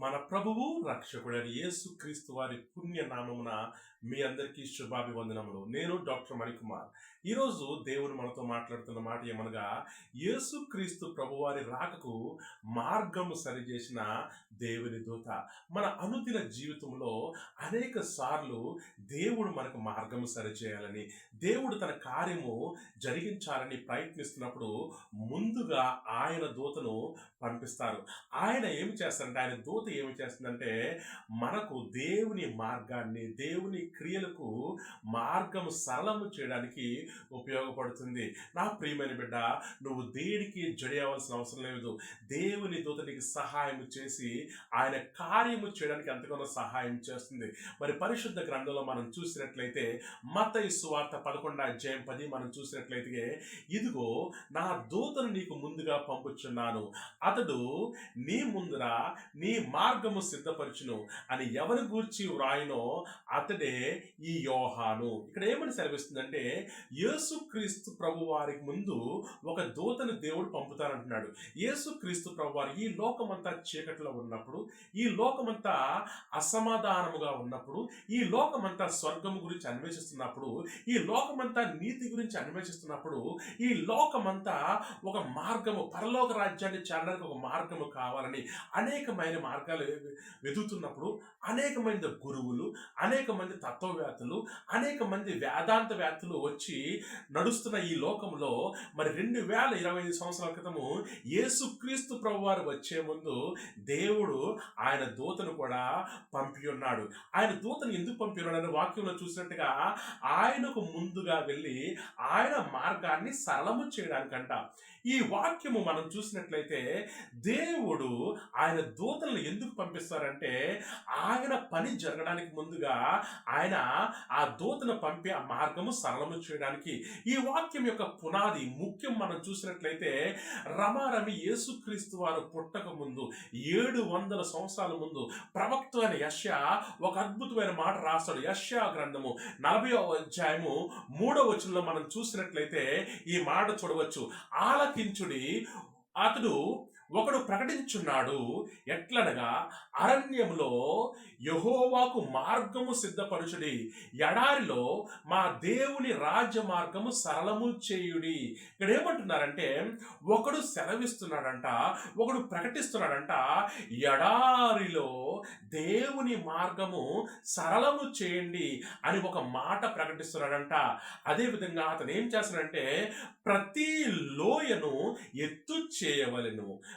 మన ప్రభువు రక్షకుడని యేసు క్రీస్తు వారి పుణ్య నామమున మీ అందరికీ శుభాభివందనములు. నేను డాక్టర్ మణికుమార్. ఈరోజు దేవుడు మనతో మాట్లాడుతున్న మాట ఏమనగా యేసు క్రీస్తు ప్రభువారి రాకకు మార్గము సరిచేసిన దేవుని దూత. మన అనుదిన జీవితంలో అనేక సార్లు దేవుడు మనకు మార్గము సరిచేయాలని దేవుడు తన కార్యము జరిగించాలని ప్రయత్నిస్తున్నప్పుడు ముందుగా ఆయన దూతను పంపిస్తారు. ఆయన ఏమి చేస్తారంటే ఆయన దూత ఏమి చేస్తుందంటే మనకు దేవుని మార్గాన్ని దేవుని క్రియలకు మార్గము సరళము చేయడానికి ఉపయోగపడుతుంది. నా ప్రియమైన బిడ్డ నువ్వు దేనికి జడియవలసిన అవసరం లేదు. దేవుని దూత నీకు సహాయం చేసి ఆయన కార్యము చేయడానికి ఎంతగానో సహాయం చేస్తుంది. మరి పరిశుద్ధ గ్రంథంలో మనం చూసినట్లయితే మత సువార్త పదకొండు అధ్యాయం పది మనం చూసినట్లయితే ఇదిగో నా దూతను నీకు ముందుగా పంపుచున్నాను. అతడు నీ ముందర నీ మార్గము సిద్ధపరచును అని ఎవరి గూర్చి వ్రాయినో అతడే ఈ యోహాను. ఇక్కడ ఏమని సెలవిస్తుందంటే యేసుక్రీస్తు ప్రభు వారికి ముందు ఒక దూతను దేవుడు పంపుతానంటున్నాడు. యేసుక్రీస్తు ప్రభు వారు ఈ లోకమంతా చీకట్లో ఉన్నప్పుడు ఈ లోకమంతా అసమాధానముగా ఉన్నప్పుడు ఈ లోకమంతా స్వర్గము గురించి అన్వేషిస్తున్నప్పుడు ఈ లోకమంతా నీతి గురించి అన్వేషిస్తున్నప్పుడు ఈ లోకమంతా ఒక మార్గము పరలోక రాజ్యాన్ని చేరడానికి ఒక మార్గము కావాలని అనేకమైన మార్గం మార్గాలు వెతుకుతున్నప్పుడు మంది గురువులు అనేక మంది తత్వవేత్తలు అనేక మంది వేదాంత వేత్తలు వచ్చి నడుస్తున్న ఈ లోకంలో మరి రెండు వేల ఇరవై ఐదు సంవత్సరాల క్రితము యేసుక్రీస్తు ప్రభు వారు వచ్చే ముందు దేవుడు ఆయన దూతను కూడా పంపి ఉన్నాడు. ఆయన దూతను ఎందుకు పంపి ఉన్నాడు అనే వాక్యంలో చూసినట్టుగా ఆయనకు ముందుగా వెళ్ళి ఆయన మార్గాన్ని సరళము చేయడానికంట. ఈ వాక్యము మనం చూసినట్లయితే దేవుడు ఆయన దూతలను ఎందుకు పంపిస్తారంటే ఆయన పని జరగడానికి ముందుగా ఆయన ఆ దూతను పంపి ఆ మార్గము సరళము చేయడానికి. ఈ వాక్యం యొక్క పునాది ముఖ్యం మనం చూసినట్లయితే రమారమి యేసుక్రీస్తు వారు పుట్టక ముందు ఏడు వందల సంవత్సరాల ముందు ప్రవక్త అయిన యశ ఒక అద్భుతమైన మాట రాస్తాడు. యశ గ్రంథము నలభై అధ్యాయము మూడవ వచనంలో మనం చూసినట్లయితే ఈ మాట చూడవచ్చు. ఆలకించుడి అతడు ఒకడు ప్రకటించున్నాడు. ఎట్లనగా అరణ్యములో యహోవాకు మార్గము సిద్ధపరచుడి. ఎడారిలో మా దేవుని రాజ్య మార్గము సరళము చేయుడి. ఇక్కడ ఏమంటున్నారంటే ఒకడు సెలవిస్తున్నాడంట ఒకడు ప్రకటిస్తున్నాడంట ఎడారిలో దేవుని మార్గము సరళము చేయండి అని ఒక మాట ప్రకటిస్తున్నాడంట. అదేవిధంగా అతను ఏం చేస్తున్నాడంటే ప్రతి లోయను ఎత్తు చేయవలెను.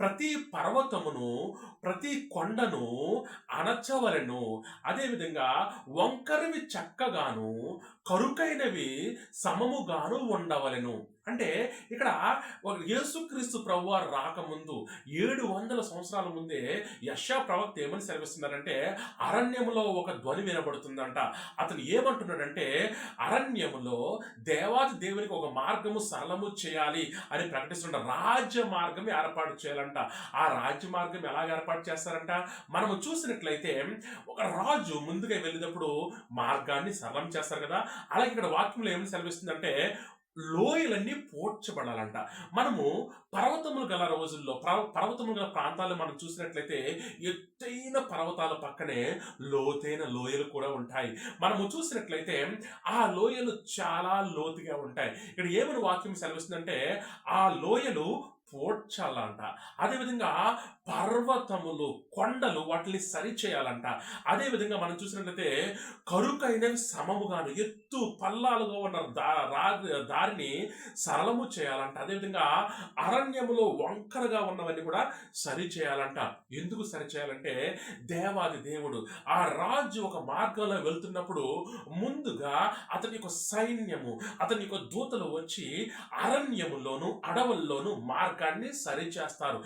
ప్రతి పర్వతమును ప్రతి కొండను అణచవలెను. అదేవిధంగా వంకరవి చక్కగాను కరుకైనవి సమముగాను ఉండవలెను. అంటే ఇక్కడ ఒక యేసుక్రీస్తు ప్రభు వారు రాకముందు ఏడు వందల సంవత్సరాల ముందే యశా ప్రవక్త ఏమని సెలవిస్తున్నారంటే అరణ్యములో ఒక ధ్వని వినబడుతుందంట. అతను ఏమంటున్నాడంటే అరణ్యములో దేవాది దేవునికి ఒక మార్గము సరళము చేయాలి అని ప్రకటిస్తున్న రాజ్య మార్గం ఏర్పాటు చేస్తారంట. ఆ రాజ్య మార్గం ఎలాగ ఏర్పాటు చేస్తారంట? మనము చూసినట్లయితే ఒక రాజు ముందుగా వెళ్ళినప్పుడు మార్గాన్ని సరళం చేస్తారు కదా? అలాగే ఇక్కడ వాక్యంలో ఏమని సెలవిస్తుందంటే లోయలన్నీ పోడ్చబడాలంట. మనము పర్వతములు గల రోజుల్లో పర్వ- పర్వతములు గల ప్రాంతాలు మనం చూసినట్లయితే ఎత్తైన పర్వతాల పక్కనే లోతైన లోయలు కూడా ఉంటాయి. మనము చూసినట్లయితే ఆ లోయలు చాలా లోతుగా ఉంటాయి. ఇక్కడ ఏమని వాక్యం సెలవిస్తుందంటే ఆ లోయలు పోడ్చాలంట. అదేవిధంగా పర్వతములు కొండలు వాటిని సరిచేయాలంట. అదేవిధంగా మనం చూసినట్లయితే కరుకైనవి సమముగాను ఎత్తు పల్లాలుగా ఉన్న దా రా- దారిని సరళము చేయాలంట. అదేవిధంగా అరణ్యములో వంకరగా ఉన్నవన్నీ కూడా సరి చేయాలంట ఎందుకు సరి చేయాలంటే దేవాది దేవుడు ఆ రాజు ఒక మార్గంలో వెళ్తున్నప్పుడు ముందుగా అతని యొక్క సైన్యము అతని యొక్క దూతలు వచ్చి అరణ్యములోను అడవుల్లోను మార్గాన్ని సరి చేస్తారు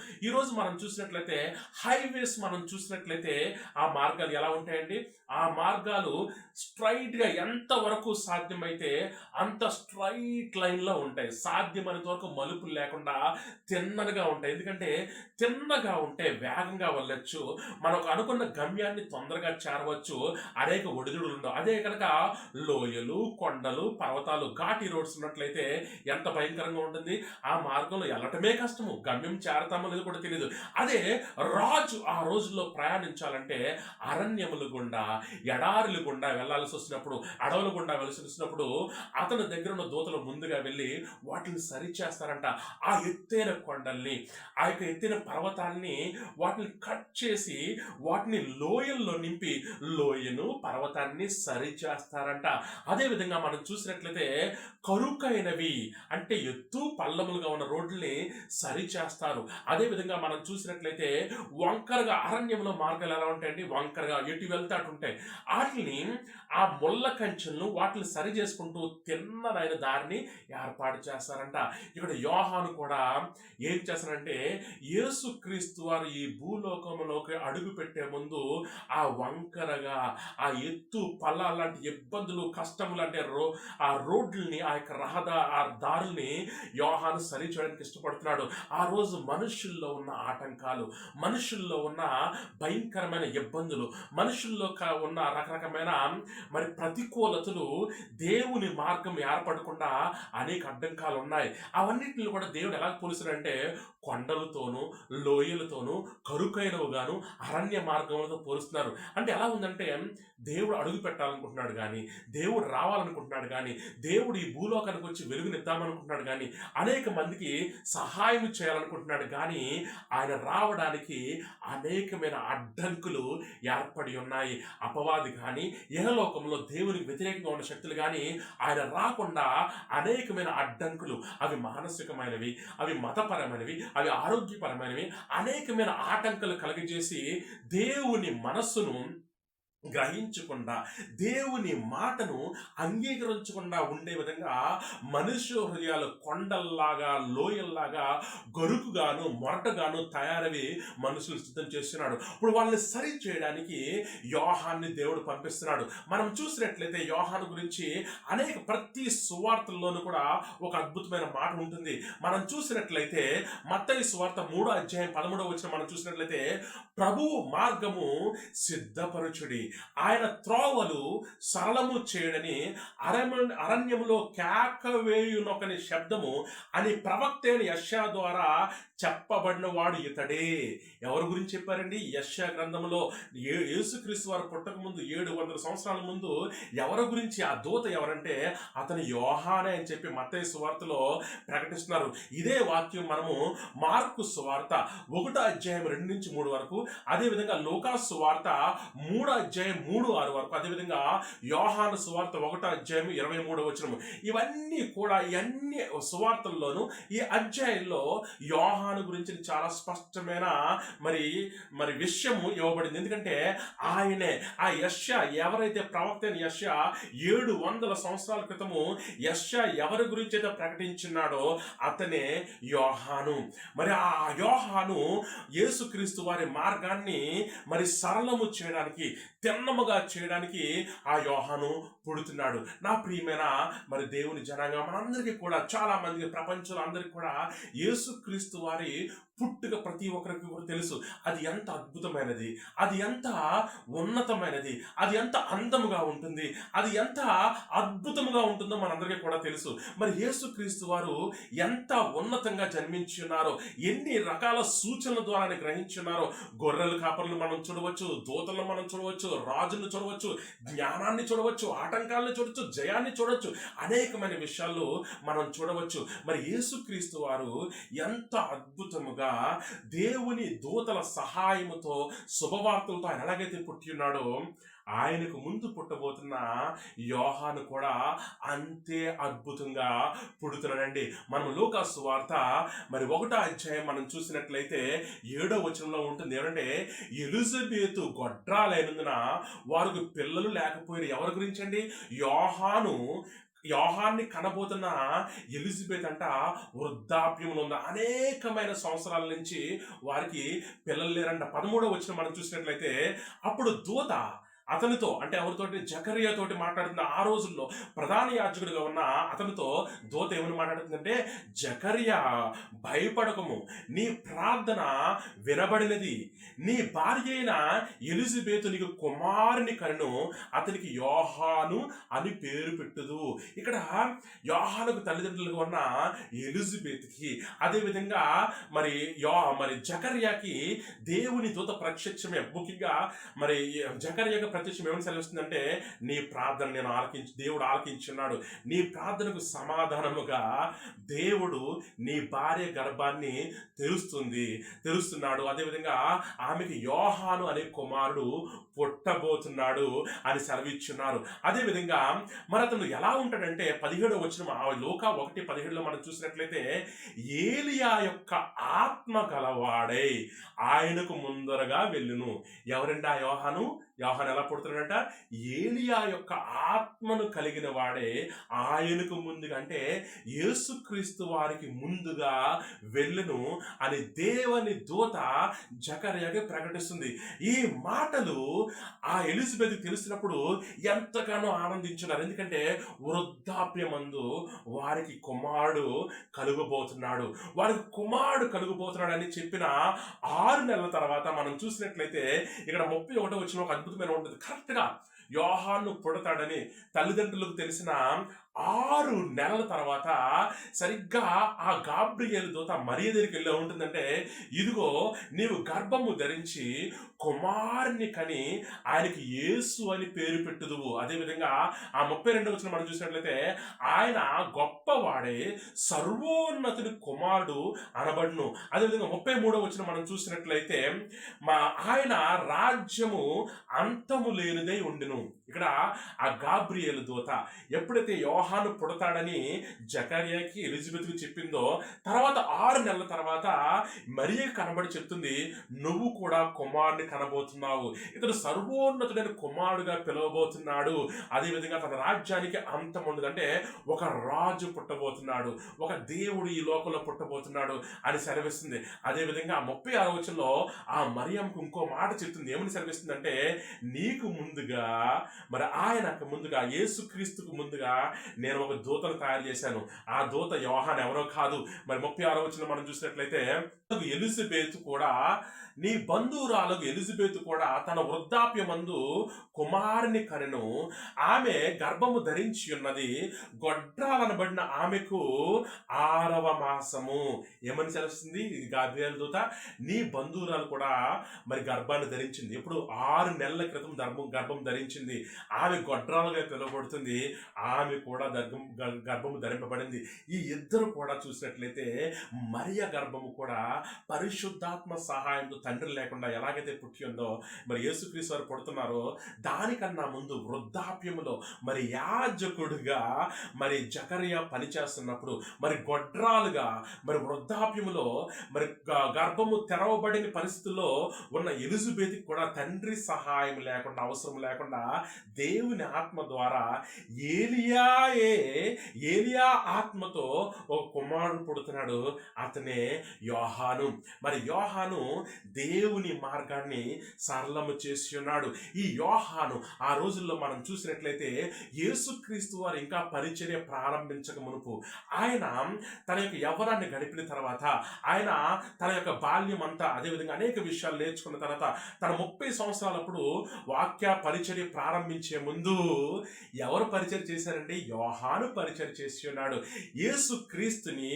మనం చూసినట్లయితే హైవేస్ మనం చూసినట్లయితే ఆ మార్గాలు ఎలా ఉంటాయండి? ఆ మార్గాలు స్ట్రైట్గా ఎంత వరకు సాధ్యమైతే అంత స్ట్రైట్ లైన్లో ఉంటాయి. సాధ్యమైనంత వరకు మలుపులు లేకుండా తిన్నగా ఉంటాయి. ఎందుకంటే తిన్నగా ఉంటే వేగంగా వెళ్ళొచ్చు. మనకు అనుకున్న గమ్యాన్ని తొందరగా చేరవచ్చు. అనేక ఒడిదుడులు ఉండవు. అదే కనుక లోయలు కొండలు పర్వతాలు ఘాటి రోడ్స్ ఉన్నట్లయితే ఎంత భయంకరంగా ఉంటుంది. ఆ మార్గంలో వెళ్ళటమే కష్టము. గమ్యం చేరతామో లేదు కూడా తెలియదు అదే రాజు ఆ రోజుల్లో ప్రయాణించాలంటే అరణ్యములు గుండా ఎడారులు గుండా వెళ్ళాల్సి వచ్చినప్పుడు అడవుల గుండా వెళ్ళాల్సి వచ్చినప్పుడు అతని దగ్గర ఉన్న దూతలు ముందుగా వెళ్ళి వాటిని సరిచేస్తారంట. ఆ ఎత్తైన కొండల్ని ఆ యొక్క ఎత్తైన పర్వతాన్ని వాటిని కట్ చేసి వాటిని లోయల్లో నింపి లోయను పర్వతాన్ని సరిచేస్తారంట. అదే విధంగా మనం చూసినట్లయితే కరుకైనవి అంటే ఎత్తు పల్లములుగా ఉన్న రోడ్లని సరిచేస్తారు అదే విధంగా మనం చూసినట్లయితే వంకరగా అరణ్యంలో మార్గాలు ఎలా ఉంటాయండి? వంకరగా ఎటు వెళ్తే ఉంటాయి. వాటిని ఆ ముళ్ళ కంచెలను వాటిని సరి చేసుకుంటూ తిన్నదైన దారిని ఏర్పాటు చేస్తారంట. ఇక్కడ యోహాను కూడా ఏం చేస్తారంటే యేసుక్రీస్తు వారు ఈ భూలోకంలోకి అడుగు పెట్టే ముందు ఆ వంకరగా ఆ ఎత్తు పల్ల లాంటి ఇబ్బందులు కష్టములు అంటే రో ఆ రోడ్లని ఆ యొక్క రహదా ఆ దారుల్ని యోహాను సరి చేయడానికి ఇష్టపడుతున్నాడు. ఆ రోజు మనుషుల్లో ఉన్న ఆటంకాలు మనుషుల్లో ఉన్న భయంకరమైన ఇబ్బందులు మనుషుల్లో ఉన్న రకరకమైన మరి ప్రతికూలతలు దేవుని మార్గం ఏర్పడకుండా అనేక అడ్డంకాలు ఉన్నాయి అవన్నిటిని కూడా దేవుడు ఎలా పోలుస్తాడంటే కొండలతోనూ లోయలతోనూ కరుకైనవుగాను అరణ్య మార్గములతో పోలుస్తున్నారు. అంటే ఎలా ఉందంటే దేవుడు అడుగు పెట్టాలనుకుంటున్నాడు కానీ దేవుడు రావాలనుకుంటున్నాడు కానీ దేవుడు ఈ భూలోకానికి వచ్చి వెలుగునిద్దామనుకుంటున్నాడు కానీ అనేక మందికి సహాయం చేయాలనుకుంటున్నాడు. కానీ ఆయన రావడానికి అనేకమైన అడ్డంకులు ఏర్పడి ఉన్నాయి. అపవాది కానీ ఇహలోకంలో దేవునికి వ్యతిరేకంగా ఉన్న శక్తులు కానీ ఆయన రాకుండా అనేకమైన అడ్డంకులు అవి మానసికమైనవి అవి మతపరమైనవి అవి ఆరోగ్యపరమైనవి అనేకమైన ఆటంకాలు కలిగజేసి దేవుని మనస్సును గ్రహించకుండా దేవుని మాటను అంగీకరించకుండా ఉండే విధంగా మనుష్య హృదయాలు కొండల్లాగా లోయల్లాగా గరుకుగాను మొరటగాను తయారవి మనుషులు సిద్ధం చేస్తున్నాడు. ఇప్పుడు వాళ్ళని సరి చేయడానికి యోహాన్ని దేవుడు పంపిస్తున్నాడు. మనం చూసినట్లయితే యోహాను గురించి అనేక ప్రతి సువార్తల్లోనూ కూడా ఒక అద్భుతమైన మాట ఉంటుంది. మనం చూసినట్లయితే మత్తయి సువార్త మూడో అధ్యాయం పదమూడవ వచ్చిన మనం చూసినట్లయితే ప్రభు మార్గము సిద్ధపరచుడి. ఆయన త్రోవలు సరళము చేయడని అరణ్య అరణ్యములో కేక వేయునొకని శబ్దము అని ప్రవక్త అయిన యశ్యా ద్వారా చెప్పబడిన వాడు ఇతడే. ఎవరి గురించి చెప్పారండి? యశ్యా గ్రంథంలో ఏ- యేసుక్రీస్తు వారు పుట్టక ముందు ఏడు వందల సంవత్సరాల ముందు ఎవరి గురించి ఆ దూత ఎవరంటే అతను యోహానే అని చెప్పి మత్తయి సువార్తలో ప్రకటిస్తున్నారు. ఇదే వాక్యం మనము మార్కు సువార్త ఒకటో అధ్యాయం రెండు నుంచి మూడు వరకు అదేవిధంగా లోకా సువార్త మూడో అధ్యాయం మూడు ఆరు వరకు. అదేవిధంగా యోహాను సువార్త ఒకటో అధ్యాయం ఇరవై మూడో వచనము. ఇవన్నీ కూడా ఇవన్నీ సువార్తల్లోనూ ఈ అధ్యాయంలో యోహాను గురించి చాలా స్పష్టమైన మరి మరి విషయము ఇవ్వబడింది. ఎందుకంటే ఆయనే ఆ యశ ఎవరైతే ప్రవక్త అయిన యశ ఏడు వందల సంవత్సరాల క్రితము యశ ఎవరి గురించి అయితే ప్రకటించినాడో అతనే యోహాను. మరి ఆ యోహాను యేసుక్రీస్తు వారి మార్గాన్ని మరి సరళము చేయడానికి తిన్నముగా చేయడానికి ఆ యోహాను పుడుతున్నాడు. నా ప్రియమైన మరి దేవుని జనాంగం మనందరికీ కూడా చాలా మందికి ప్రపంచంలో అందరికీ కూడా యేసుక్రీస్తు వారి పుట్టుగా ప్రతి ఒక్కరికి కూడా తెలుసు. అది ఎంత అద్భుతమైనది అది ఎంత ఉన్నతమైనది అది ఎంత అందముగా ఉంటుంది అది ఎంత అద్భుతముగా ఉంటుందో మనందరికీ కూడా తెలుసు. మరి యేసుక్రీస్తు వారు ఎంత ఉన్నతంగా జన్మించి ఉన్నారో ఎన్ని రకాల సూచనల ద్వారా గ్రహించున్నారో గొర్రెల కాపర్లు మనం చూడవచ్చు దూతలను మనం చూడవచ్చు రాజును చూడవచ్చు జ్ఞానాన్ని చూడవచ్చు ఆటంకాలను చూడవచ్చు జయాన్ని చూడవచ్చు అనేకమైన విషయాల్లో మనం చూడవచ్చు. మరి యేసుక్రీస్తు వారు ఎంత అద్భుతముగా దేవుని దూతల సహాయముతో శుభవార్తలతో ఆయన ఎలాగైతే పుట్టి ఉన్నాడో ఆయనకు ముందు పుట్టబోతున్న యోహాను కూడా అంతే అద్భుతంగా పుడుతున్నాడండి. మనం లోకాసు వార్త మరి ఒకటో అధ్యాయం మనం చూసినట్లయితే ఏడో వచనంలో ఉంటుంది. ఏమంటే ఎలిజబెతు గొడ్రాలైనందున వారికి పిల్లలు లేకపోయిన ఎవరి గురించి అండి యోహాను యోహాన్ని కనబోతున్న ఎలిజబెత్ అంట వృద్ధాప్యంలో ఉన్న అనేకమైన సంవత్సరాల నుంచి వారికి పిల్లలు లేరంట. పదమూడవ వచ్చిన మనం చూసినట్లయితే అప్పుడు దూత అతనితో అంటే ఎవరితోటి జకరియాతోటి మాట్లాడుతున్న ఆ రోజుల్లో ప్రధాన యాజకుడిగా ఉన్న అతనితో దోత ఏమని మాట్లాడుతుందంటే జకరియా భయపడకము. నీ ప్రార్థన వినబడినది. నీ భార్య అయిన ఎలిజబెతు నీకు కుమారుని కను అతనికి యోహాను అని పేరు పెట్టుదు. ఇక్కడ యోహానుకు తల్లిదండ్రులుగా ఉన్న ఎలిజబెత్కి అదేవిధంగా మరి యో మరి జకర్యాకి దేవుని దూత ప్రత్యక్షమే. ముఖ్యంగా మరి జకర్యాకి ప్రత్యక్షం ఏమని సెలవిస్తుందంటే నీ ప్రార్థన నేను ఆలకించి దేవుడు ఆలకించున్నాడు. నీ ప్రార్థనకు సమాధానముగా దేవుడు నీ భార్య గర్భాన్ని తెరుస్తుంది తెరుస్తున్నాడు. అదేవిధంగా ఆమెకి యోహాను అనే కుమారుడు పుట్టబోతున్నాడు అని సెలవిచ్చున్నారు. అదేవిధంగా మరి అతను ఎలా ఉంటాడంటే పదిహేడు వచ్చిన ఆ లోక ఒకటి పదిహేడులో మనం చూసినట్లయితే ఏలియా యొక్క ఆత్మ గలవాడై ఆయనకు ముందరగా వెళ్ళును. ఎవరండి ఆ యోహాను? యోహాన్ ఎలా పుడుతున్నాడంట? ఏలియా యొక్క ఆత్మను కలిగిన వాడే ఆయనకు ముందుగా అంటే యేసుక్రీస్తు వారికి ముందుగా వెళ్ళును అని దేవుని దూత జకర్యాకి ప్రకటిస్తుంది. ఈ మాటలు ఆ ఎలిజబెత్ తెలిసినప్పుడు ఎంతగానో ఆనందించున్నారు. ఎందుకంటే వృద్ధాప్యమందు వారికి కుమారుడు కలుగబోతున్నాడు. వారికి కుమారుడు కలుగబోతున్నాడు అని చెప్పిన ఆరు నెలల తర్వాత మనం చూసినట్లయితే ఇక్కడ ముప్పై ఒకటో వచ్చిన ఒక అద్భుతమైన ఉంటుంది. కరెక్ట్గా యోహాను పుడతాడని తల్లిదండ్రులకు తెలిసిన ఆరు నెలల తర్వాత సరిగ్గా ఆ గాబ్రియల్ దూత మరియ దగ్గరికి వెళ్ళి ఉంటుందంటే ఇదిగో నీవు గర్భము ధరించి కుమారుని కని ఆయనకి యేసు అని పేరు పెట్టుదువు. అదేవిధంగా ఆ ముప్పై రెండు వచ్చిన మనం చూసినట్లయితే ఆయన గొప్పవాడే సర్వోన్నతుడి కుమారుడు అనబడును. అదేవిధంగా ముప్పై మూడో వచ్చిన మనం చూసినట్లయితే మా ఆయన రాజ్యము అంతము లేనిదై ఉండును. ఇక్కడ ఆ గాబ్రియల్ దూత ఎప్పుడైతే యోహాను పుడతాడని జకర్యాకి ఎలిజబెత్కి చెప్పిందో తర్వాత ఆరు నెలల తర్వాత మరియ కనబడి చెప్తుంది నువ్వు కూడా కుమారుని కనబోతున్నావు. ఇతడు సర్వోన్నతుడైన కుమారుడుగా పిలవబోతున్నాడు. అదేవిధంగా తన రాజ్యానికి అంతం ఉండదు. అంటే ఒక రాజు పుట్టబోతున్నాడు. ఒక దేవుడు ఈ లోకంలో పుట్టబోతున్నాడు అని సెలవిస్తుంది. అదేవిధంగా ముప్పై ఆరు ఆ మరియంకు ఇంకో మాట చెప్తుంది. ఏమని సెలవిస్తుందంటే నీకు ముందుగా మరి ఆయనకు ముందుగా యేసుక్రీస్తుకు ముందుగా నేను ఒక దూతను తయారు చేశాను. ఆ దూత యోహాన్ ఎవరో కాదు. మరి ముప్పై ఆరో వచ్చిన మనం చూసినట్లయితే ఎలిజబెత్ కూడా నీ బంధువురాలకు ఎలిజబెత్ కూడా తన వృద్ధాప్యమందు కుమారుని కనెను. ఆమె గర్భము ధరించి ఉన్నది. గొడ్రాలనబడిన ఆమెకు ఆరవ మాసము. ఏమని తెలుస్తుంది ఇది గాబ్రియల్ దూత. నీ బంధువురాలు కూడా మరి గర్భాన్ని ధరించింది. ఇప్పుడు ఆరు నెలల క్రితం గర్భం గర్భం ధరించింది. ఆమె గొడ్రాలుగా పిలువబడుతుంది. ఆమె కూడా గర్భం గ- గర్భము ధరింపబడింది. ఈ ఇద్దరు కూడా చూసినట్లయితే మరియ గర్భము కూడా పరిశుద్ధాత్మ సహాయంతో తండ్రి లేకుండా ఎలాగైతే పుట్టి ఉందో మరి యేసుక్రీస్తు వారు పుడుతున్నారో దానికన్నా ముందు వృద్ధాప్యములో మరి యాజకుడుగా మరి జకరియా పనిచేస్తున్నప్పుడు మరి గొడ్రాలుగా మరి వృద్ధాప్యములో మరి గర్భము తెరవబడిన పరిస్థితుల్లో ఉన్న ఎలిజబెత్కి కూడా తండ్రి సహాయం లేకుండా అవసరం లేకుండా దేవుని ఆత్మ ద్వారా ఏలియాయే ఏలియా ఆత్మతో ఒక కుమారుడు పుడుతున్నాడు. అతనే యోహాను. మరి యోహాను దేవుని మార్గాన్ని సరళము చేసి ఉన్నాడు. ఈ యోహాను ఆ రోజుల్లో మనం చూసినట్లయితే యేసుక్రీస్తు వారు ఇంకా పరిచర్య ప్రారంభించక మునుపు ఆయన తన యొక్క యవ్వనాన్ని గడిపిన తర్వాత ఆయన తన యొక్క బాల్యం అంతా అదేవిధంగా అనేక విషయాలు నేర్చుకున్న తర్వాత తన ముప్పై సంవత్సరాలప్పుడు వాక్య పరిచర్య ప్రారంభించే ముందు ఎవరు పరిచయం చేశారంటే యోహాను పరిచయం చేసి ఉన్నాడు. యేసు క్రీస్తుని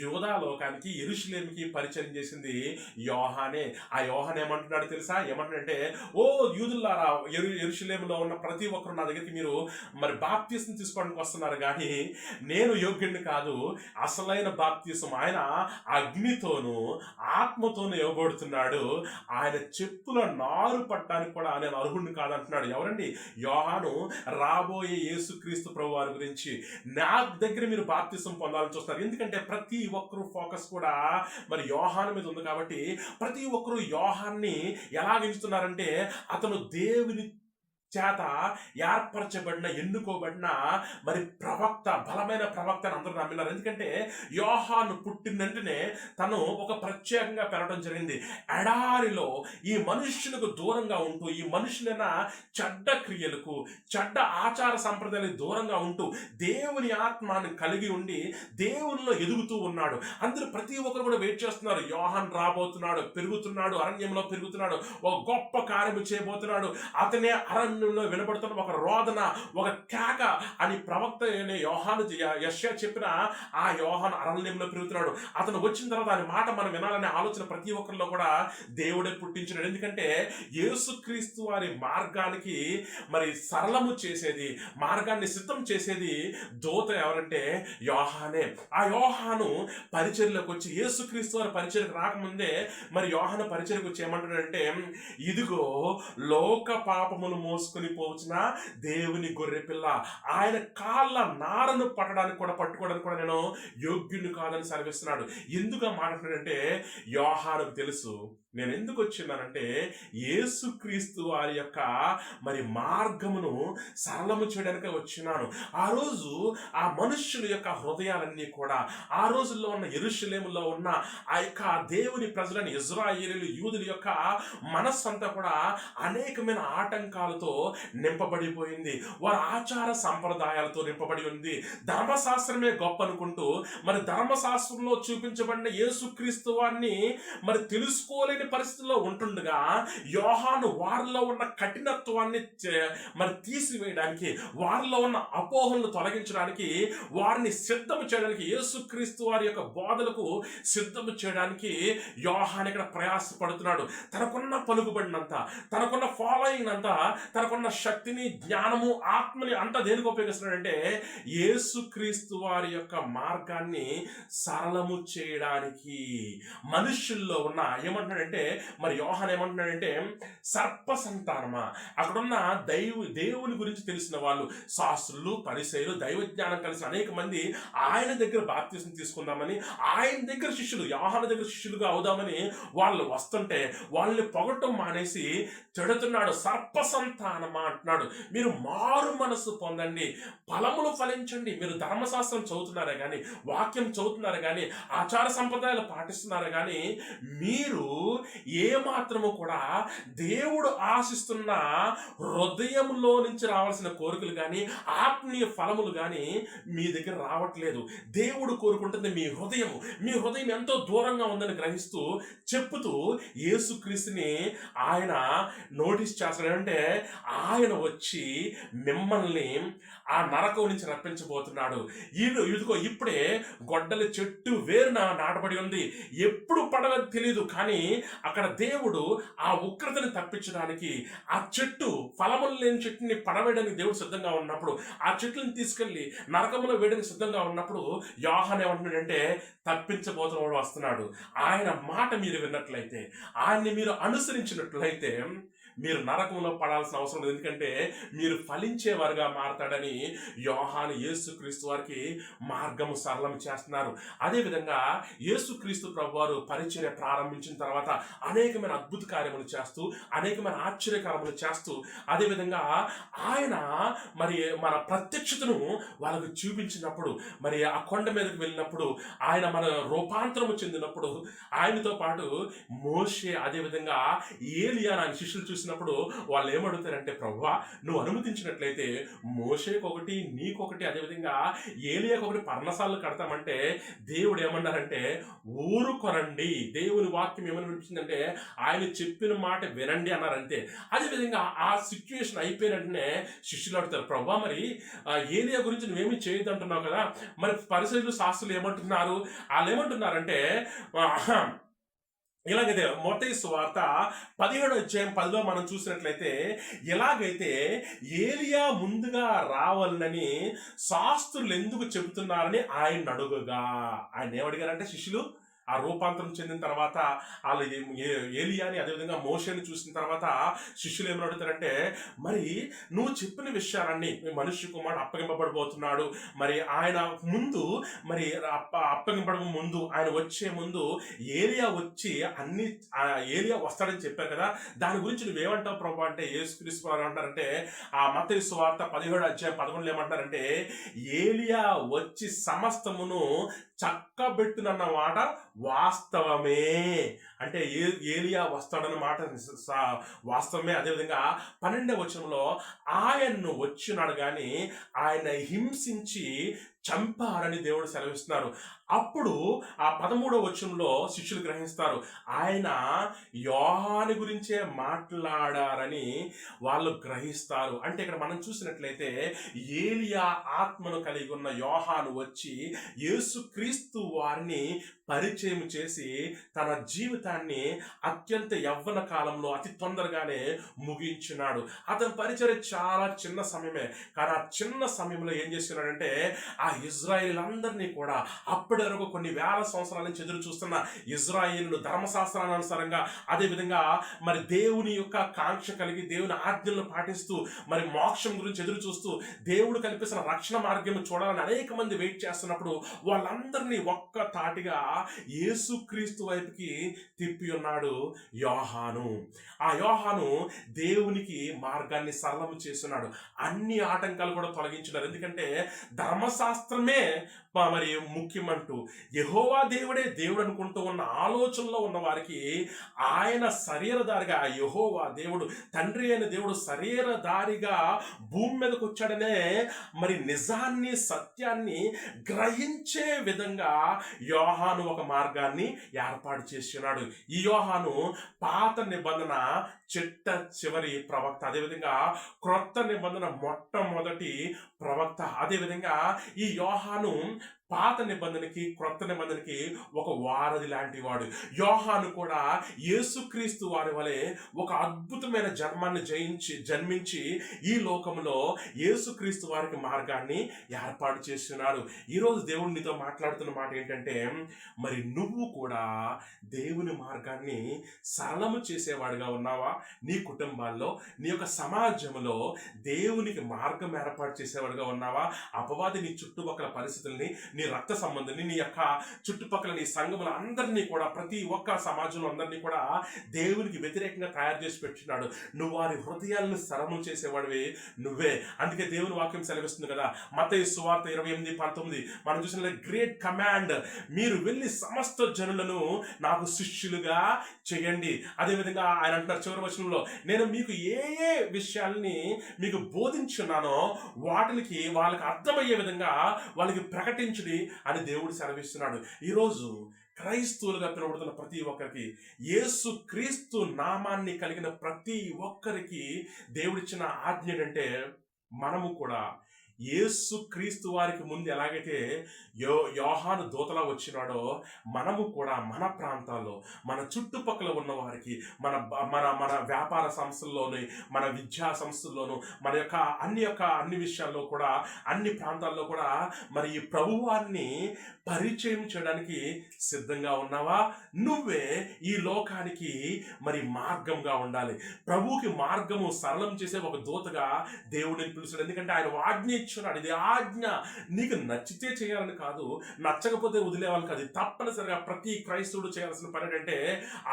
యోధా లోకానికి ఎరుషులేమికి పరిచయం చేసింది యోహానే. ఆ యోహాన్ ఏమంటున్నాడు తెలుసా? ఏమంటున్నాడంటే ఓ యూదుల్లారా ఎరు ఎరుషులేములో ఉన్న ప్రతి ఒక్కరు నా దగ్గరికి మీరు మరి బాప్తీసం తీసుకోవడానికి వస్తున్నారు. కానీ నేను యోగ్యుడిని కాదు. అసలైన బాప్తీసం ఆయన అగ్నితోనూ ఆత్మతోనూ ఇవ్వబడుతున్నాడు. ఆయన చెప్పుల నారు పట్టడానికి కూడా నేను అర్హుడిని కాదంటున్నాడు. ఎవరండి? యోహాను రాబోయే యేసుక్రీస్తు ప్రభు వారి గురించి. నా దగ్గర మీరు బాప్తిసం పొందాలని చూస్తారు ఎందుకంటే ప్రతి ఒక్కరు ఫోకస్ కూడా మరి యోహాను మీద ఉంది కాబట్టి ప్రతి ఒక్కరు యోహాన్ని ఎలా ఎంచుతున్నారంటే అతను దేవుని చేత ఏర్పరచబడిన ఎన్నుకోబడిన మరి ప్రవక్త బలమైన ప్రవక్త అని అందరూ నమ్మినారు. ఎందుకంటే యోహాను పుట్టినంటనే తను ఒక ప్రత్యేకంగా పెరగడం జరిగింది. ఎడారిలో ఈ మనుష్యులకు దూరంగా ఉంటూ ఈ మనుషులైన చెడ్డ క్రియలకు చెడ్డ ఆచార సంప్రదాయాలకు దూరంగా ఉంటూ దేవుని ఆత్మాన్ని కలిగి ఉండి దేవునిలో ఎదుగుతూ ఉన్నాడు. అందరూ ప్రతి ఒక్కరు కూడా వెయిట్ చేస్తున్నారు. యోహాన్ రాబోతున్నాడు పెరుగుతున్నాడు అరణ్యంలో పెరుగుతున్నాడు ఒక గొప్ప కార్యము చేయబోతున్నాడు. అతనే అరణ్య అరణ్యంలో వినబడుతున్న ఒక రోదన ఒక కేక అని ప్రవక్త అయిన యోహాను యశ్యా చెప్పిన ఆ యోహాను అరణ్యంలో పెరుగుతున్నాడు అతను వచ్చిన తర్వాత ఆయన మాట మనం వినాలనే ఆలోచన ప్రతి ఒక్కరిలో కూడా దేవుడే పుట్టించినాడు. ఎందుకంటే యేసుక్రీస్తు వారి మార్గానికి మరి సరళము చేసేది మార్గాన్ని సిద్ధం చేసేది దోత ఎవరంటే యోహానే. ఆ యోహాను పరిచర్లోకి వచ్చి యేసుక్రీస్తు వారి పరిచయకు రాకముందే మరి యోహాను పరిచయకు వచ్చి ఏమంటాడంటే ఇదిగో లోక పాపములు మోసుకొని పోవచ్చిన? దేవుని గొర్రె పిల్ల. ఆయన కాళ్ళ నారను పట్టడానికి కూడా పట్టుకోవడానికి కూడా నేను యోగ్యుని కాదని సెలవిస్తున్నాడు. ఎందుకు మాట్లాడాడంటే యోహానుకు తెలుసు నేను ఎందుకు వచ్చినానంటే యేసుక్రీస్తు వారి యొక్క మరి మార్గమును సరళము చేయడానికి వచ్చినాను. ఆ రోజు ఆ మనుష్యుల యొక్క హృదయాలన్నీ కూడా ఆ రోజుల్లో ఉన్న ఎరుషులేములో ఉన్న ఆ యొక్క దేవుని ప్రజలను ఇజ్రాయేలీలు యూదుల యొక్క మనస్సంతా కూడా అనేకమైన ఆటంకాలతో నింపబడిపోయింది. వారి ఆచార సంప్రదాయాలతో నింపబడి ఉంది. ధర్మశాస్త్రమే గొప్ప అనుకుంటూ మరి ధర్మశాస్త్రంలో చూపించబడిన యేసుక్రీస్తు వారిని మరి తెలుసుకోలేని పరిస్థితుల్లో ఉంటుండగా యోహాను వారిలో ఉన్న కఠినత్వాన్ని మరి తీసివేయడానికి వారిలో ఉన్న అపోహలను తొలగించడానికి వారిని సిద్ధము చేయడానికి యేసుక్రీస్తు వారి యొక్క బోధలకు సిద్ధము చేయడానికి యోహాన్ ఇక్కడ ప్రయాసపడుతున్నాడు. తనకున్న పలుకుబడినంత తనకున్న ఫాలోయింగ్ అంతా తనకున్న శక్తిని జ్ఞానము ఆత్మని అంతా దేనికి ఉపయోగిస్తున్నాడంటే యేసుక్రీస్తు వారి యొక్క మార్గాన్ని సరళము చేయడానికి మనుషుల్లో ఉన్న ఏమంటున్నాడంటే మరి యోహాన్ ఏమంటున్నాడంటే సర్ప సంతానమా అక్కడున్న దైవ దేవుని గురించి తెలిసిన వాళ్ళు శాస్త్రులు పరిసయులు దైవ జ్ఞానం కలిసిన అనేక మంది ఆయన దగ్గర బాప్తీసం తీసుకుందామని ఆయన దగ్గర శిష్యులు యోహాన దగ్గర శిష్యులుగా అవుదామని వాళ్ళు వస్తుంటే వాళ్ళని పొగటం మానేసి చెడుతున్నాడు సర్ప సంతానమా అంటున్నాడు. మీరు మారు మనస్సు పొందండి ఫలములు ఫలించండి. మీరు ధర్మశాస్త్రం చదువుతున్నారే కానీ వాక్యం చదువుతున్నారు కానీ ఆచార సంప్రదాయాలు పాటిస్తున్నారు కానీ మీరు ఏ మాత్రము కూడా దేవుడు ఆశిస్తున్న హృదయంలో నుంచి రావాల్సిన కోరికలు కానీ ఆత్మీయ ఫలములు కానీ మీ దగ్గర రావట్లేదు. దేవుడు కోరుకుంటుంది మీ హృదయం మీ హృదయం ఎంతో దూరంగా ఉందని గ్రహిస్తూ చెప్పుతూ యేసుక్రీస్తుని ఆయన నోటీస్ చేస్తాడంటే ఆయన వచ్చి మిమ్మల్ని ఆ నరకం నుంచి రప్పించబోతున్నాడు. ఇది ఇదిగో ఇప్పుడే గొడ్డలి చెట్టు వేరున నాటబడి ఉంది. ఎప్పుడు పడవని తెలియదు కానీ అక్కడ దేవుడు ఆ ఉగ్రతని తప్పించడానికి ఆ చెట్టు ఫలములు లేని చెట్టుని పడవేయడానికి దేవుడు సిద్ధంగా ఉన్నప్పుడు ఆ చెట్లను తీసుకెళ్ళి నరకంలో వేయడానికి సిద్ధంగా ఉన్నప్పుడు యోహన్ ఏమంటున్నాడంటే తప్పించబోతున్నవాడు వస్తున్నాడు. ఆయన మాట మీరు విన్నట్లయితే ఆయన్ని మీరు అనుసరించినట్లయితే మీరు నరకంలో పడాల్సిన అవసరం లేదు. ఎందుకంటే మీరు ఫలించేవారుగా మారతాడని యోహాను యేసుక్రీస్తు వారికి మార్గము సరళం చేస్తున్నారు. అదేవిధంగా యేసుక్రీస్తు ప్రభు వారు పరిచర్య ప్రారంభించిన తర్వాత అనేకమైన అద్భుత కార్యములు చేస్తూ అనేకమైన ఆశ్చర్యకారములు చేస్తూ అదేవిధంగా ఆయన మరి మన ప్రత్యక్షతను వాళ్ళకు చూపించినప్పుడు మరి ఆ కొండ మీదకు వెళ్ళినప్పుడు ఆయన మన రూపాంతరము చెందినప్పుడు ఆయనతో పాటు మోషే అదేవిధంగా ఏలియా ఆయన శిష్యులు చూసినప్పుడు వాళ్ళు ఏమడుగుతారంటే ప్రభువా నువ్వు అనుమతించినట్లయితే మోషేకొకటి నీకొకటి అదేవిధంగా ఏలియాకి ఒకటి పర్ణశాలలు కడతామంటే దేవుడు ఏమన్నారంటే ఊరుకొనండి దేవుని వాక్యం ఏమని వినిపించిందంటే ఆయన చెప్పిన మాట వినండి అన్నారంతే. అదేవిధంగా ఆ సిచ్యువేషన్ అయిపోయిన వెంటనే శిష్యులు అడుగుతారు ప్రభా మరి ఆ, ఏలియా గురించి నువ్వేమీ చేయొద్దు అంటున్నావు కదా? మరి పరిశీలు శాస్త్రులు ఏమంటున్నారు? వాళ్ళు ఏమంటున్నారంటే ఆహా, ఇలాగైతే మొదటి సువార్త పదిహేడు అధ్యాయం పదిలో మనం చూసినట్లయితే ఎలాగైతే ఏలియా ముందుగా రావాలని శాస్త్రులు ఎందుకు చెబుతున్నారని ఆయన అడుగుగా. ఆయన ఏమడిగారంటే శిష్యులు ఆ రూపాంతరం చెందిన తర్వాత వాళ్ళు ఏలియాని అదేవిధంగా మోషని చూసిన తర్వాత శిష్యులు ఏమని అడుగుతారంటే మరి నువ్వు చెప్పిన విషయాలన్నీ మనుష్య కుమారుడు అప్పగింపబడిపోతున్నాడు మరి ఆయన ముందు మరి అప్ప అప్పగింపడ ముందు ఆయన వచ్చే ముందు ఏలియా వచ్చి అన్ని ఆ ఏలియా వస్తాడని చెప్పారు కదా దాని గురించి నువ్వేమంటావు ప్రభు? అంటే యేసుక్రీస్తు వారు అంటారంటే ఆ మత వార్త పదిహేడు అధ్యాయం పదకొండులో ఏమంటారంటే ఏలియా వచ్చి సమస్తమును చక్కబెట్టునన్న మాట వాస్తవమే. అంటే ఏ ఏలియా వస్తాడన్నమాట వాస్తవమే. అదేవిధంగా పన్నెండవ వచనంలో ఆయన్ను వచ్చినాడు కానీ ఆయన హింసించి చంపారని దేవుడు సెలవిస్తున్నారు. అప్పుడు ఆ పదమూడవ వచనంలో శిష్యులు గ్రహిస్తారు ఆయన యోహాని గురించే మాట్లాడారని వాళ్ళు గ్రహిస్తారు. అంటే ఇక్కడ మనం చూసినట్లయితే ఏలియా ఆత్మను కలిగి ఉన్న యోహాను వచ్చి యేసుక్రీస్తు వారిని పరిచయం చేసి తన జీవితాన్ని అత్యంత యవ్వన కాలంలో అతి తొందరగానే ముగించినాడు. అతని పరిచయం చాలా చిన్న సమయమే. కానీ ఆ చిన్న సమయంలో ఏం చేస్తున్నాడంటే ఆ ఇజ్రాయిల్ అందరినీ కూడా అప్పటి వరకు కొన్ని వేల సంవత్సరాల నుంచి ఎదురు చూస్తున్న ఇజ్రాయిల్ను ధర్మశాస్త్రానుసారంగా అదేవిధంగా మరి దేవుని యొక్క కాంక్ష కలిగి దేవుని ఆజ్ఞలను పాటిస్తూ మరి మోక్షం గురించి ఎదురు చూస్తూ దేవుడు కల్పిస్తున్న రక్షణ మార్గం చూడాలని అనేక మంది వెయిట్ చేస్తున్నప్పుడు వాళ్ళందరినీ ఒక్క తాటిగా యేసుక్రీస్తు వైపుకి తిప్పి ఉన్నాడు యోహాను. ఆ యోహాను దేవునికి మార్గాన్ని సరళం చేస్తున్నాడు. అన్ని ఆటంకాలు కూడా తొలగించినారు. ఎందుకంటే ధర్మశాస్త్రమే మరి ముఖ్యమంటూ. యహోవా దేవుడే దేవుడు అనుకుంటూ ఉన్న ఆలోచనలో ఉన్న వారికి ఆయన శరీర దారిగా యహోవా దేవుడు తండ్రి అయిన దేవుడు శరీరధారిగా భూమి మీదకి వచ్చాడనే మరి నిజాన్ని సత్యాన్ని గ్రహించే విధంగా యోహాను ఒక మార్గాన్ని ఏర్పాటు చేస్తున్నాడు ఈ యోహాను పాత నిబంధన చిట్ట చివరి ప్రవక్త. అదేవిధంగా క్రొత్త నిబంధన మొట్టమొదటి ప్రవక్త. అదేవిధంగా ఈ యోహాను పాత నిబంధనకి క్రొత్త నిబంధనకి ఒక వారధి లాంటి వాడు. యోహాను కూడా యేసుక్రీస్తు వారి వలె ఒక అద్భుతమైన జన్మాన్ని జయించి జన్మించి ఈ లోకంలో యేసుక్రీస్తు వారికి మార్గాన్ని ఏర్పాటు చేస్తున్నాడు ఈరోజు దేవుడు నీతో మాట్లాడుతున్న మాట ఏంటంటే మరి నువ్వు కూడా దేవుని మార్గాన్ని సరళము చేసేవాడుగా ఉన్నావా? నీ కుటుంబాల్లో నీ యొక్క సమాజంలో దేవునికి మార్గం ఏర్పాటు చేసేవాడుగా ఉన్నావా? అపవాది నీ చుట్టుపక్కల పరిస్థితుల్ని నీ రక్త సంబంధిని నీ యొక్క చుట్టుపక్కల నీ సంఘముల అందరినీ కూడా ప్రతి ఒక్క సమాజంలో అందరినీ కూడా దేవునికి వ్యతిరేకంగా తయారు చేసి పెట్టినాడు. నువ్వు వారి హృదయాలను సరళం చేసేవాడివి నువ్వే. అందుకే దేవుని వాక్యం సెలవిస్తుంది కదా మత సువార్త ఇరవై ఎనిమిది పంతొమ్మిది. మనం చూసిన గ్రేట్ కమాండ్ మీరు వెళ్ళి సమస్త జనులను నాకు శిష్యులుగా చేయండి. అదేవిధంగా ఆయన అంటున్నారు చివరి వచనంలో నేను మీకు ఏ ఏ విషయాల్ని మీకు బోధించున్నానో వాటికి వాళ్ళకి అర్థమయ్యే విధంగా వాళ్ళకి ప్రకటించుడి అని దేవుడు సెలవిస్తున్నాడు. ఈరోజు క్రైస్తవులుగా పిలువడుతున్న ప్రతి ఒక్కరికి యేసు క్రీస్తు నామాన్ని కలిగిన ప్రతి ఒక్కరికి దేవుడిచ్చిన ఆజ్ఞ ఏంటంటే మనము కూడా యేసు క్రీస్తు వారికి ముందు ఎలాగైతే యో యోహాను దూతలా వచ్చినాడో మనము కూడా మన ప్రాంతాల్లో మన చుట్టుపక్కల ఉన్న వారికి మన మన మన వ్యాపార సంస్థల్లోని మన విద్యా సంస్థల్లోనూ మన యొక్క అన్ని యొక్క అన్ని విషయాల్లో కూడా అన్ని ప్రాంతాల్లో కూడా మరి ఈ ప్రభువాన్ని పరిచయం చేయడానికి సిద్ధంగా ఉన్నావా? నువ్వే ఈ లోకానికి మరి మార్గంగా ఉండాలి. ప్రభువుకి మార్గము సరళం చేసే ఒక దూతగా దేవుడిని పిలుస్తాడు. ఎందుకంటే ఆయన ఆజ్ఞ ఇచ్చున్నాడు ఇది ఆజ్ఞ. నీకు నచ్చితే చేయాలని కాదు నచ్చకపోతే వదిలేవాలని కాదు. తప్పనిసరిగా ప్రతి క్రైస్తవుడు చేయాల్సిన పని ఏంటంటే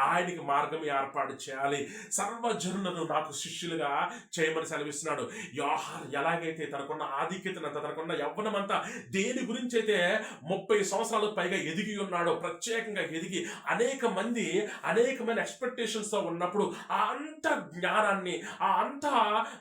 ఆయనకి మార్గం ఏర్పాటు చేయాలి. సర్వజనులను నాకు శిష్యులుగా చేయమని సెలవిస్తున్నాడు. యోహాన్ ఎలాగైతే తనకున్న ఆధిక్యతనంత తనకున్న యవ్వనమంతా దేని గురించి అయితే ముప్పై సంవత్సరాలకు పైగా ఎదిగి ఉన్నాడో ప్రత్యేకంగా ఎదిగి అనేక మంది అనేకమైన ఎక్స్పెక్టేషన్స్తో తో ఉన్నప్పుడు ఆ అంత జ్ఞానాన్ని ఆ అంత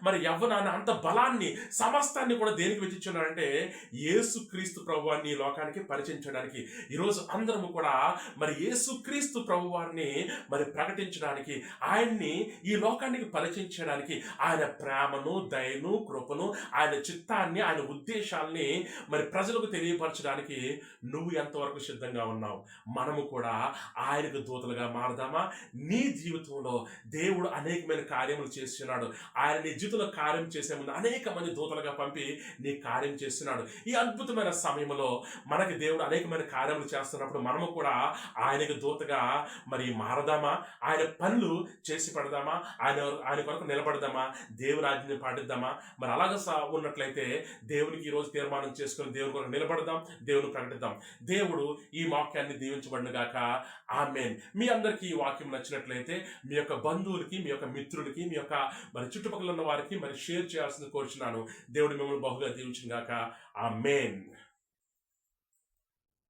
మరి యవ్వనాన్ని అంత బలాన్ని సమస్తాన్ని కూడా దేనికి వెచ్చించున్నాడంటే యేసు క్రీస్తు ప్రభువాన్ని ఈ లోకానికి పరిచయం చేయడానికి ఈరోజు అందరము కూడా మరి ఏసుక్రీస్తు ప్రభువారిని మరి ప్రకటించడానికి ఆయన్ని ఈ లోకానికి పరిచయం చేయడానికి ఆయన ప్రేమను దయను కృపను ఆయన చిత్తాన్ని ఆయన ఉద్దేశాల్ని మరి ప్రజలకు తెలియపరచడానికి నువ్వు ఎంతవరకు సిద్ధంగా ఉన్నావు? మనము కూడా ఆయనకు దూతలుగా మారదామా? నీ జీవితంలో దేవుడు అనేకమైన కార్యములు చేస్తున్నాడు. ఆయన నీ జీవితంలో కార్యం చేసే ముందు అనేక మంది దూతలుగా పంపి నీ కార్యం చేస్తున్నాడు. ఈ అద్భుతమైన సమయంలో మనకి దేవుడు అనేకమైన కార్యములు చేస్తున్నప్పుడు మనము కూడా ఆయనకి దూతగా మరి మారదామా? ఆయన పనులు చేసి పడదామా? ఆయన ఆయన కొరకు నిలబడదామా? దేవుని ఆజ్ఞని పాటిద్దామా? మరి అలాగ సా ఉన్నట్లయితే దేవునికి ఈరోజు తీర్మానం చేసుకుని దేవుని కొరకు నిలబడదాం దేవుని ప్రకటిద్దాం. దేవుడు ఈ వాక్యాన్ని దీవించబడిన గాక. ఆమెన్. మీ అందరికీ ఈ వాక్యం నచ్చినట్లయితే మీ యొక్క బంధువులకి మీ యొక్క మిత్రులకి మీ యొక్క మరి చుట్టుపక్కల ఉన్న వారికి మరి షేర్ చేయాల్సింది కోరుచున్నాను. దేవుడు మిమ్మల్ని బహుగా దీవించిన గాక. మెయిన్